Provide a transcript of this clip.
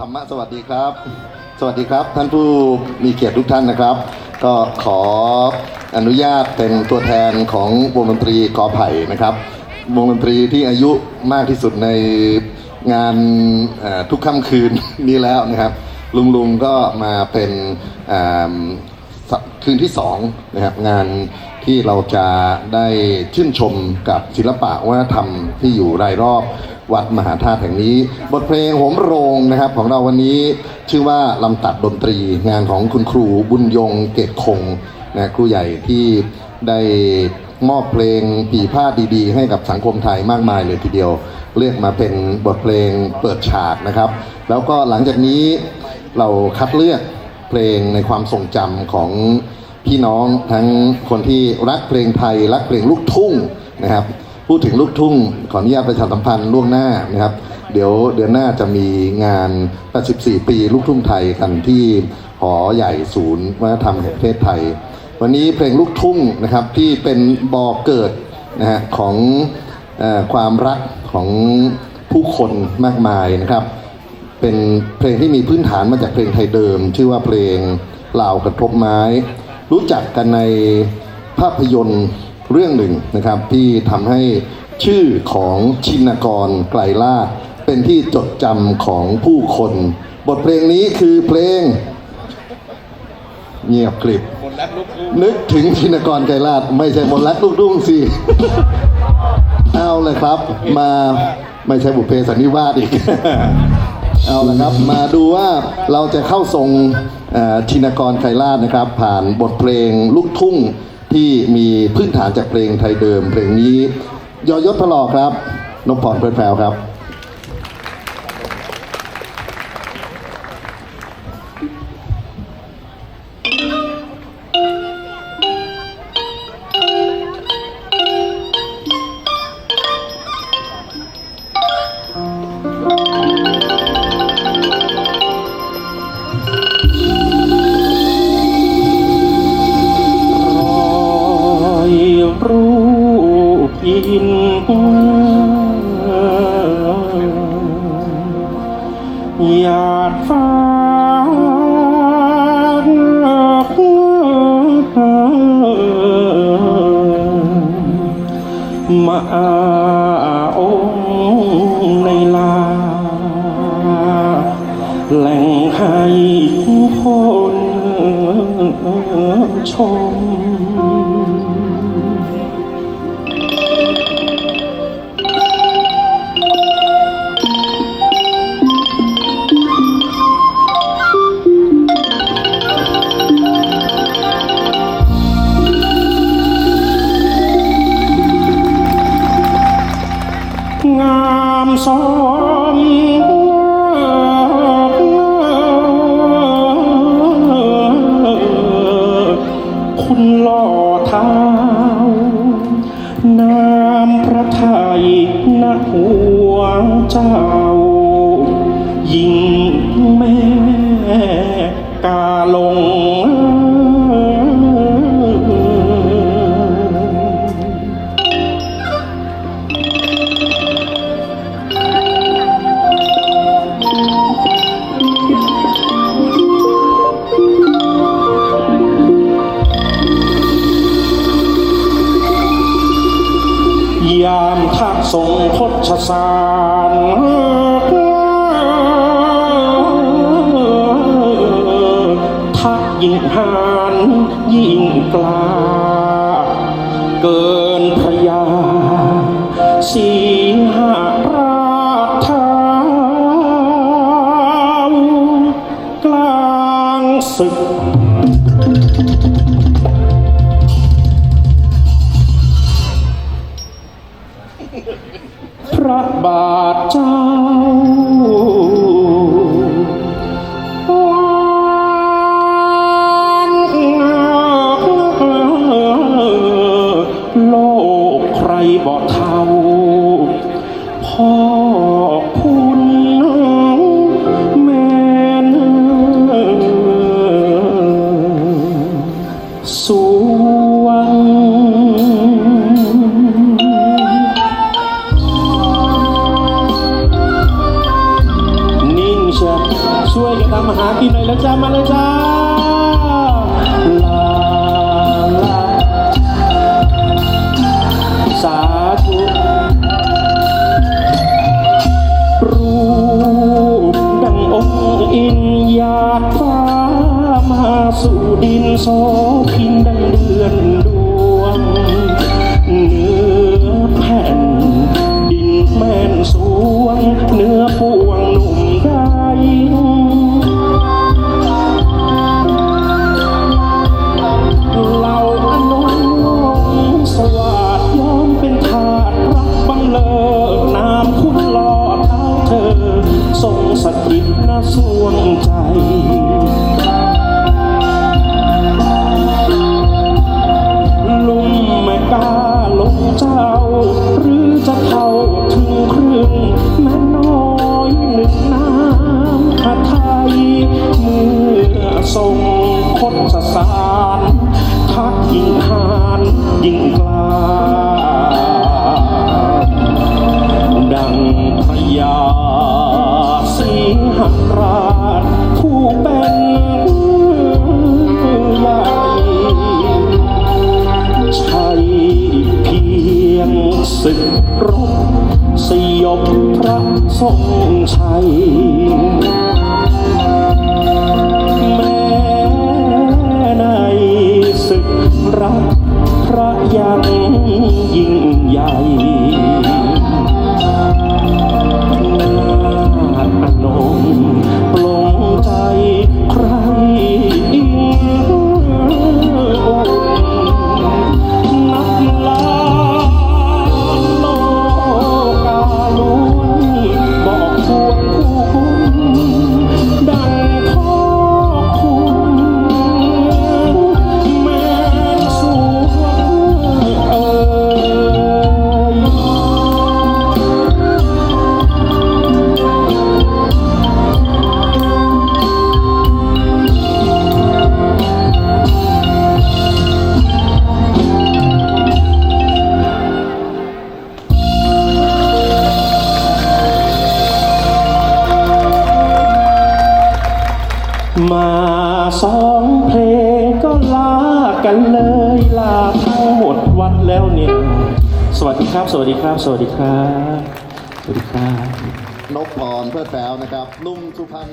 ธรรมะสวัสดีครับ สวัสดีครับ ท่านผู้มีเกียรติทุกท่านนะครับ ก็ขออนุญาตเป็นตัวแทนของวงดนตรีกอไผ่นะครับ วงดนตรีที่อายุมากที่สุดในงานทุกค่ำคืนนี้แล้วนะครับ ลุงลุงก็มาเป็นคืนที่สองนะครับงานที่เราจะได้ชื่นชมกับศิลปะวัฒนธรรมที่อยู่รายรอบ วัดมหาธาตุแห่งนี้ บทเพลงโหมโรงนะครับของเราวันนี้ชื่อว่าลำตัดดนตรีงานของคุณครูบุญยงเกตคงนะครูใหญ่ที่ได้มอบเพลงปีพาดดีๆ ให้กับสังคมไทยมากมายเลยทีเดียว เลือกมาเป็นบทเพลงเปิดฉากนะครับ แล้วก็หลังจากนี้เราคัดเลือกเพลงในความทรงจำของพี่น้องทั้งคนที่รักเพลงไทย รักเพลงลูกทุ่งนะครับ พูดถึงลูกทุ่งขออนุญาตประชาสัมพันธ์ล่วงหน้านะครับ เดี๋ยวเดือนหน้าจะมีงาน 84 ปีลูกทุ่งไทยกันที่หอใหญ่ศูนย์วัฒนธรรมแห่งประเทศไทย วันนี้เพลงลูกทุ่งนะครับที่เป็นบ่อเกิดนะฮะของอความรักของผู้คนมากมายนะครับ เป็นเพลงที่มีพื้นฐานมาจากเพลงไทยเดิม ชื่อว่าเพลงลาวกระทบไม้ รู้จักกันในภาพยนตร์ เรื่องหนึ่งนะครับที่ทำให้ชื่อของชินกรไกลลาศเป็นที่จดจำของผู้คน บทเพลงนี้คือเพลง เงียบกริบ นึกถึงชินกรไกรลาดไม่ใช่มนต์รักลูกดุ้งสิ เอาเลยครับมาไม่ใช่บุพเพสันนิวาสอีก เอาละครับมาดูว่าเราจะเข้าทรงชินกรไกรลาดนะครับ ผ่านบทเพลงลูกทุ่ง ที่มีพื้นฐานจากเพลงไทยเดิม เพลงนี้ ยอยศพลอครับนพพรเพลินแพรวครับ หยาดฟ้ามาอาองค์ในลา แหล่งให้คนชม งามสมคุณหล่อเท้าน้ำพระไทยณหัวเจ้า ยิ่งแม่กาลง ทรงพชสาร ระบาทเจ้าโลกใครบ่เท่าพ่อ นิ่งเชียวกินหน่อยแล้วจ้ามาเลยจ้าลาลาสาธุรูปดังองค์อินยาฟ้ามาสู่ดินโสพินดังเดือนดวงเนื้อแผ่นดินแม่นสวงเนื้อปู ทรงสถิตณสวงใจลุ่มแม่กาลงเจ้า หรือจะเท่าถึงครึ่งแม่น้อยหนึ่งน้ำพระไทยเมื่อทรงคดสารทักยิ่งหานยิ่งกล้าดังพญา สิงหราชผู้เป็นใหญ่ใช่เพียงศึกรบสยบพระทรงชัยแม้ในศึกรักพระยังยิ่งใหญ่ ครับ สวัสดีครับ สวัสดีครับ สวัสดีครับนกพรเพื่อแซวนะครับลุงสุพรรณ